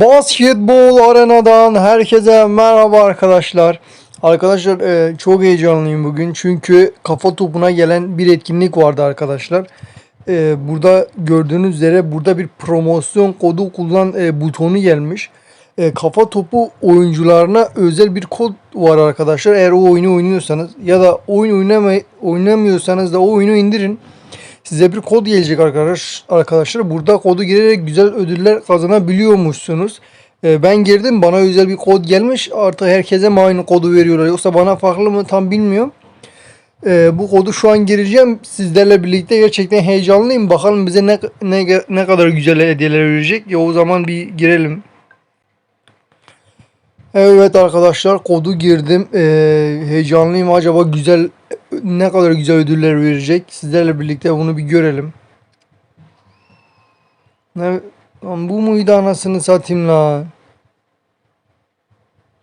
Basketbol arenadan herkese merhaba arkadaşlar. Arkadaşlar e, çok heyecanlıyım bugün çünkü kafa topuna gelen bir etkinlik vardı arkadaşlar. E, burada gördüğünüz üzere burada bir promosyon kodu kullan e, butonu gelmiş. Kafa topu oyuncularına özel bir kod var arkadaşlar. Eğer o oyunu oynuyorsanız ya da oyun oynamay oynamıyorsanız da o oyunu indirin. Size bir kod gelecek arkadaş arkadaşlar. Burada kodu girerek güzel ödüller kazanabiliyormuşsunuz. Ee, ben girdim bana özel bir kod gelmiş. Artık herkese mi aynı kodu veriyorlar yoksa bana farklı mı tam bilmiyorum. Ee, bu kodu şu an gireceğim. Sizlerle birlikte gerçekten heyecanlıyım. Bakalım bize ne ne ne kadar güzel hediyeler verecek. Ya o zaman bir girelim. Evet arkadaşlar kodu girdim. Ee, heyecanlıyım. Acaba güzel ne kadar güzel ödüller verecek. Sizlerle birlikte bunu bir görelim. Ne lan bu muydu anasını satayım la?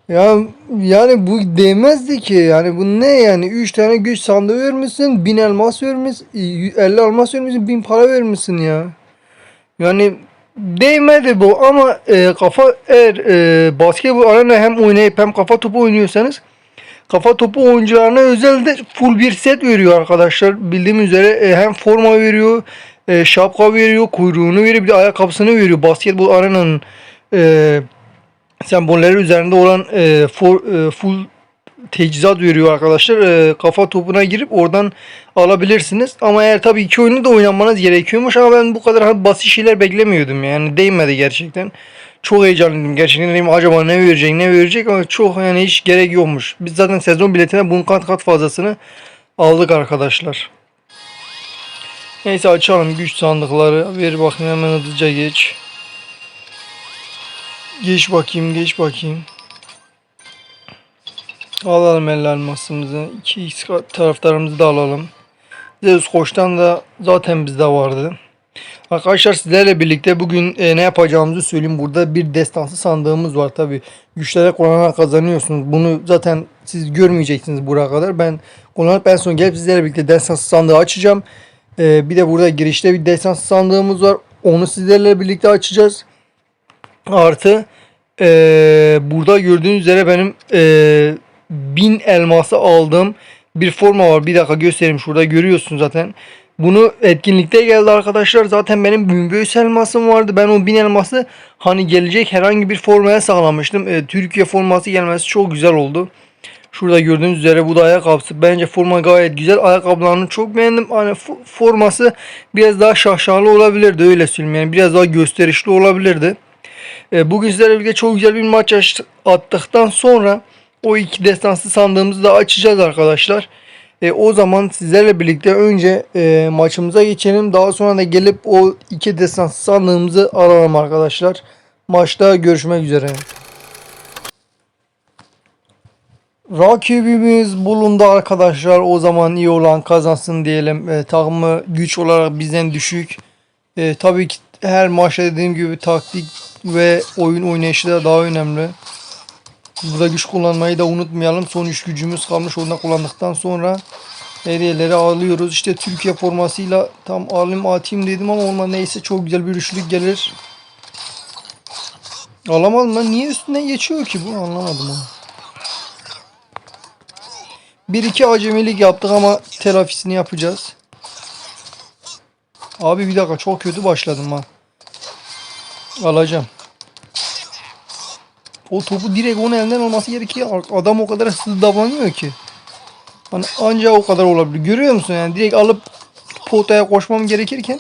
Ya yani bu değmezdi ki. Yani bu ne yani? 3 tane güç sandığı vermişsin. 1000 elmas vermişsin. 50 elmas vermişsin. 1000 para vermişsin ya. Yani değmedi bu ama e, kafa eğer e, basketbol arena hem oynayıp hem kafa topu oynuyorsanız kafa topu oyuncularına özel de full bir set veriyor arkadaşlar. Bildiğim üzere e, hem forma veriyor, e, şapka veriyor, kuyruğunu veriyor, bir de ayakkabısını veriyor. Basketbol arenanın e, sembolleri üzerinde olan e, for, e, full teçhizat veriyor arkadaşlar. E, kafa topuna girip oradan alabilirsiniz. Ama eğer tabii iki oyunu da oynanmanız gerekiyormuş ama ben bu kadar basit şeyler beklemiyordum. Yani değmedi gerçekten. Çok heyecanlıydım gerçekten. Dedim acaba ne verecek ne verecek ama çok yani hiç gerek yokmuş. Biz zaten sezon biletine bunun kat kat fazlasını aldık arkadaşlar. Neyse açalım güç sandıkları. Ver bakayım hemen hızlıca geç. Geç bakayım geç bakayım. Alalım el elmasımızı. İki X taraftarımızı da alalım. Zeus Koç'tan da zaten bizde vardı. Arkadaşlar sizlerle birlikte bugün e, ne yapacağımızı söyleyeyim. Burada bir destansı sandığımız var tabi. Güçlere kullanarak kazanıyorsunuz. Bunu zaten siz görmeyeceksiniz buraya kadar. Ben kullanıp en son gelip sizlerle birlikte destansı sandığı açacağım. E, bir de burada girişte bir destansı sandığımız var. Onu sizlerle birlikte açacağız. Artı e, burada gördüğünüz üzere benim e, 1000 elması aldığım bir forma var. Bir dakika göstereyim. Şurada görüyorsun zaten. Bunu etkinlikte geldi arkadaşlar. Zaten benim Münböğüs elmasım vardı. Ben o 1000 elması hani gelecek herhangi bir formaya sağlamıştım. E, Türkiye forması gelmesi çok güzel oldu. Şurada gördüğünüz üzere bu da ayakkabısı. Bence forma gayet güzel. Ayakkabılarını çok beğendim. Hani fo- forması biraz daha şaşalı olabilirdi öyle söyleyeyim. Yani biraz daha gösterişli olabilirdi. E, bugün sizlerle birlikte çok güzel bir maç aç- attıktan sonra o iki destansı sandığımızı da açacağız arkadaşlar. E, o zaman sizlerle birlikte önce e, maçımıza geçelim. Daha sonra da gelip o iki destansı sandığımızı alalım arkadaşlar. Maçta görüşmek üzere. Rakibimiz bulundu arkadaşlar. O zaman iyi olan kazansın diyelim. E, takımı güç olarak bizden düşük. E, tabii ki her maçta dediğim gibi taktik ve oyun oynayışı da daha önemli. Burada güç kullanmayı da unutmayalım. Son 3 gücümüz kalmış. Onu kullandıktan sonra hediyeleri alıyoruz. İşte Türkiye formasıyla tam alayım atayım dedim ama olma neyse çok güzel bir üçlük gelir. Alamadım ben. Niye üstünden geçiyor ki bu? Anlamadım onu. Bir iki acemilik yaptık ama telafisini yapacağız. Abi bir dakika çok kötü başladım ha. Alacağım. O topu direkt onun elinden olması gerekiyor. Adam o kadar hızlı davranıyor ki. Hani ancak o kadar olabilir. Görüyor musun yani direkt alıp potaya koşmam gerekirken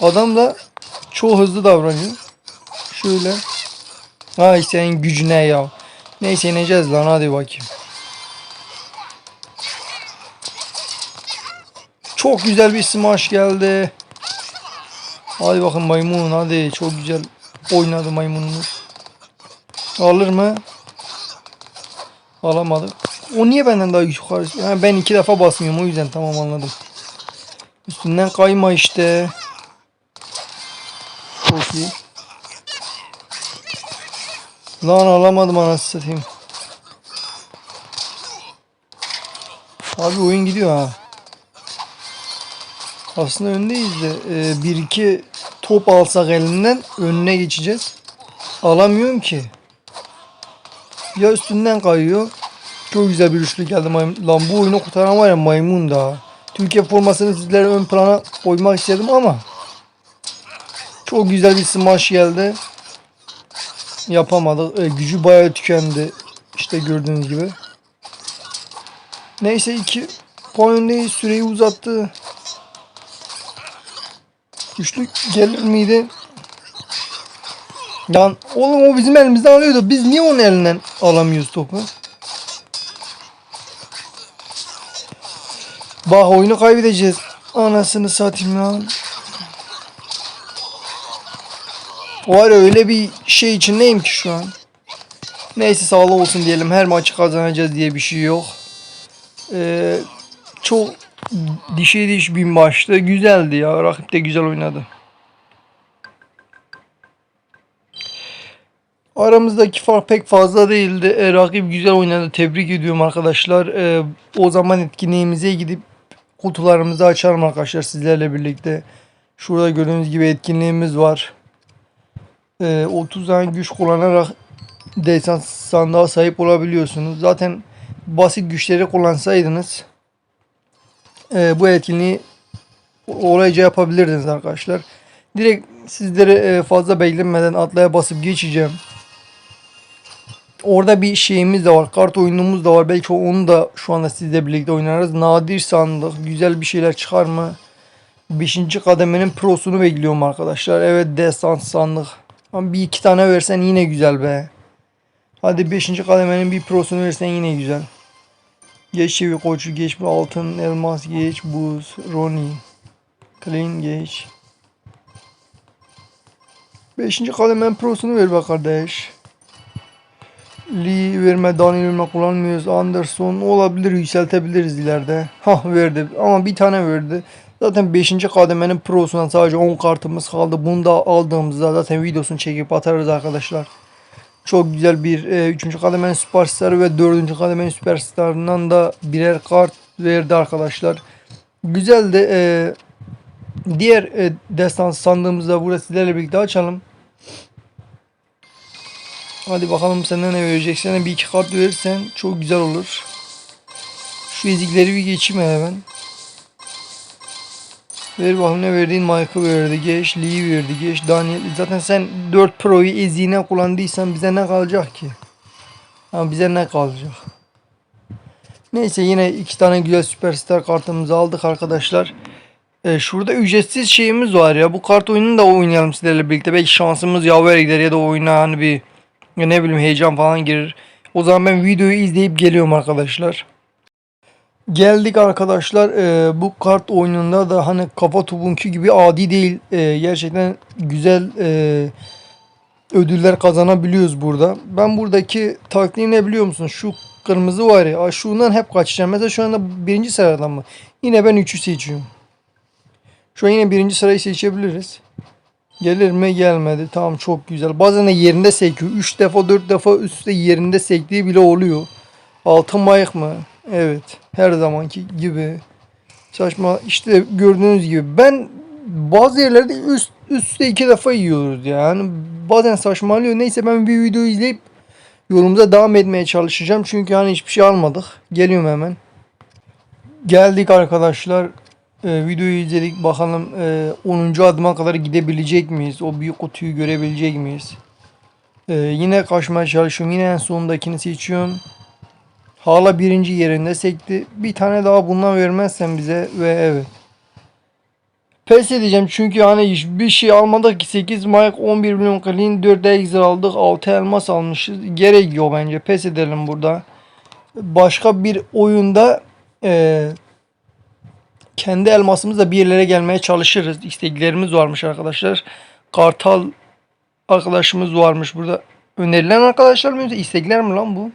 adam da çok hızlı davranıyor. Şöyle. Ay senin gücüne ya. Neyse ineceğiz lan hadi bakayım. Çok güzel bir smash geldi. Hadi bakın maymun hadi çok güzel oynadı maymunumuz. Alır mı? Alamadık. O niye benden daha yukarı? Yani ben iki defa basmıyorum o yüzden tamam anladım. Üstünden kayma işte. Çok iyi. Lan alamadım anasını satayım. Abi oyun gidiyor ha. Aslında öndeyiz de e, bir iki top alsak elinden önüne geçeceğiz. Alamıyorum ki. Ya üstünden kayıyor. Çok güzel bir üçlü geldi maymun. Lan bu oyunu kurtaran var ya maymun da. Türkiye formasını sizlere ön plana koymak istedim ama çok güzel bir smash geldi. Yapamadık. E, gücü bayağı tükendi. İşte gördüğünüz gibi. Neyse iki puan öndeyiz. Süreyi uzattı. Üçlük gelir miydi? Lan oğlum o bizim elimizden alıyordu. Biz niye onun elinden alamıyoruz topu? Bak oyunu kaybedeceğiz. Anasını satayım lan. Var öyle bir şey içindeyim ki şu an. Neyse sağlık olsun diyelim. Her maçı kazanacağız diye bir şey yok. Ee, çok dişe diş bir maçtı. Güzeldi ya. Rakip de güzel oynadı. Aramızdaki fark pek fazla değildi. E, rakip güzel oynadı. Tebrik ediyorum arkadaşlar. E, o zaman etkinliğimize gidip kutularımızı açalım arkadaşlar sizlerle birlikte. Şurada gördüğünüz gibi etkinliğimiz var. E, 30 tane güç kullanarak destan sandığa sahip olabiliyorsunuz. Zaten basit güçleri kullansaydınız e, bu etkinliği olayca yapabilirdiniz arkadaşlar. Direkt sizlere e, fazla beklemeden atlaya basıp geçeceğim. Orada bir şeyimiz de var. Kart oyunumuz da var. Belki onu da şu anda sizle birlikte oynarız. Nadir sandık. Güzel bir şeyler çıkar mı? 5. kademenin prosunu bekliyorum arkadaşlar. Evet destan sandık. Ama bir iki tane versen yine güzel be. Hadi 5. kademenin bir prosunu versen yine güzel. Geç çevik koçu geç bu altın elmas geç buz Ronnie. Clean geç. 5. kademenin prosunu ver be kardeş. Lee verme, Daniel verme kullanmıyoruz. Anderson olabilir yükseltebiliriz ileride. Hah verdi ama bir tane verdi. Zaten 5. kademenin prosundan sadece 10 kartımız kaldı. Bunu da aldığımızda zaten videosunu çekip atarız arkadaşlar. Çok güzel bir 3. kademenin süperstarı ve 4. kademenin süperstarından da birer kart verdi arkadaşlar. Güzel de e, diğer e, destans sandığımızda burada sizlerle birlikte açalım. Hadi bakalım senden ne vereceksin. Bir iki kart verirsen çok güzel olur. Şu ezikleri bir geçeyim hemen. Ver bakalım ne verdiğin Mike'ı verdi. Geç Lee verdi. Geç Daniel. Zaten sen 4 Pro'yu eziğine kullandıysan bize ne kalacak ki? Ha, bize ne kalacak? Neyse yine iki tane güzel süperstar kartımızı aldık arkadaşlar. Ee, şurada ücretsiz şeyimiz var ya. Bu kart oyununu da oynayalım sizlerle birlikte. Belki şansımız yaver gider ya da oyuna hani bir ya ne bileyim heyecan falan girir. O zaman ben videoyu izleyip geliyorum arkadaşlar. Geldik arkadaşlar. Ee, bu kart oyununda da hani kafa topunki gibi adi değil. Ee, gerçekten güzel e, ödüller kazanabiliyoruz burada. Ben buradaki taktiği ne biliyor musun? Şu kırmızı var ya. Şundan hep kaçacağım. Mesela şu anda birinci sıradan mı? Yine ben 3'ü seçiyorum. Şu an yine birinci sırayı seçebiliriz. Gelir mi gelmedi. Tamam çok güzel. Bazen de yerinde sekiyor. 3 defa 4 defa üstte yerinde sektiği bile oluyor. Altın mayık mı? Evet. Her zamanki gibi. Saçma. İşte gördüğünüz gibi. Ben bazı yerlerde üst üstte iki defa yiyoruz yani. Bazen saçmalıyor. Neyse ben bir video izleyip yorumuza devam etmeye çalışacağım. Çünkü hani hiçbir şey almadık. Geliyorum hemen. Geldik arkadaşlar. Ee, videoyu izledik. Bakalım e, 10. adıma kadar gidebilecek miyiz? O büyük kutuyu görebilecek miyiz? Ee, yine kaçmaya çalışıyorum. Yine en sondakini seçiyorum. Hala birinci yerinde sekti. Bir tane daha bundan vermezsen bize ve evet. Pes edeceğim çünkü hani hiçbir şey almadık ki 8 Mike 11 milyon clean 4 extra aldık 6 elmas almışız. Gerek bence pes edelim burada. Başka bir oyunda eee kendi elmasımızla bir yerlere gelmeye çalışırız. İsteklerimiz varmış arkadaşlar. Kartal arkadaşımız varmış burada. Önerilen arkadaşlar mı yoksa istekler mi lan bu?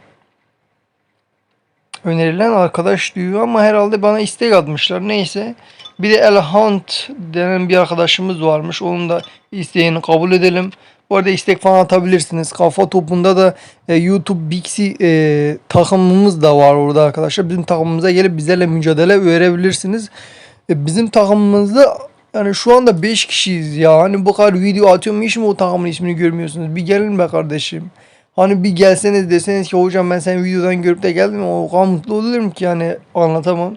Önerilen arkadaş diyor ama herhalde bana istek atmışlar. Neyse. Bir de Elhunt denen bir arkadaşımız varmış. Onun da isteğini kabul edelim. Bu arada istek falan atabilirsiniz. Kafa topunda da e, YouTube Bixi e, takımımız da var orada arkadaşlar. Bizim takımımıza gelip bizlerle mücadele verebilirsiniz. E, bizim takımımızda Yani şu anda 5 kişiyiz ya. Hani bu kadar video atıyorum hiç mi o takımın ismini görmüyorsunuz? Bir gelin be kardeşim. Hani bir gelseniz deseniz ki hocam ben seni videodan görüp de geldim o kadar mutlu olurum ki yani anlatamam.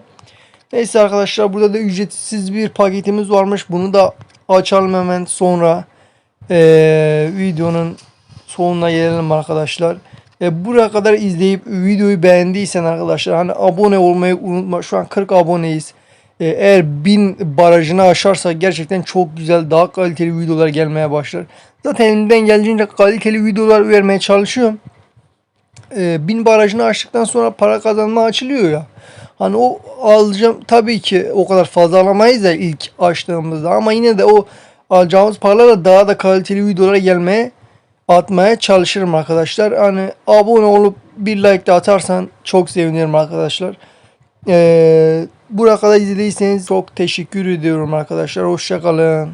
Neyse arkadaşlar burada da ücretsiz bir paketimiz varmış. Bunu da açalım hemen sonra. Ee, videonun sonuna gelelim arkadaşlar. E, buraya kadar izleyip videoyu beğendiysen arkadaşlar hani abone olmayı unutma. Şu an 40 aboneyiz. E, eğer 1000 barajını aşarsak gerçekten çok güzel daha kaliteli videolar gelmeye başlar. Zaten elimden geldiğince kaliteli videolar vermeye çalışıyorum. E, 1000 barajını aştıktan sonra para kazanma açılıyor ya. Hani o alacağım tabii ki o kadar fazla alamayız da ilk açtığımızda ama yine de o alacağımız paralarla daha da kaliteli videolara gelmeye atmaya çalışırım arkadaşlar. Hani abone olup bir like de atarsan çok sevinirim arkadaşlar. Ee, buraya kadar izlediyseniz çok teşekkür ediyorum arkadaşlar. Hoşçakalın.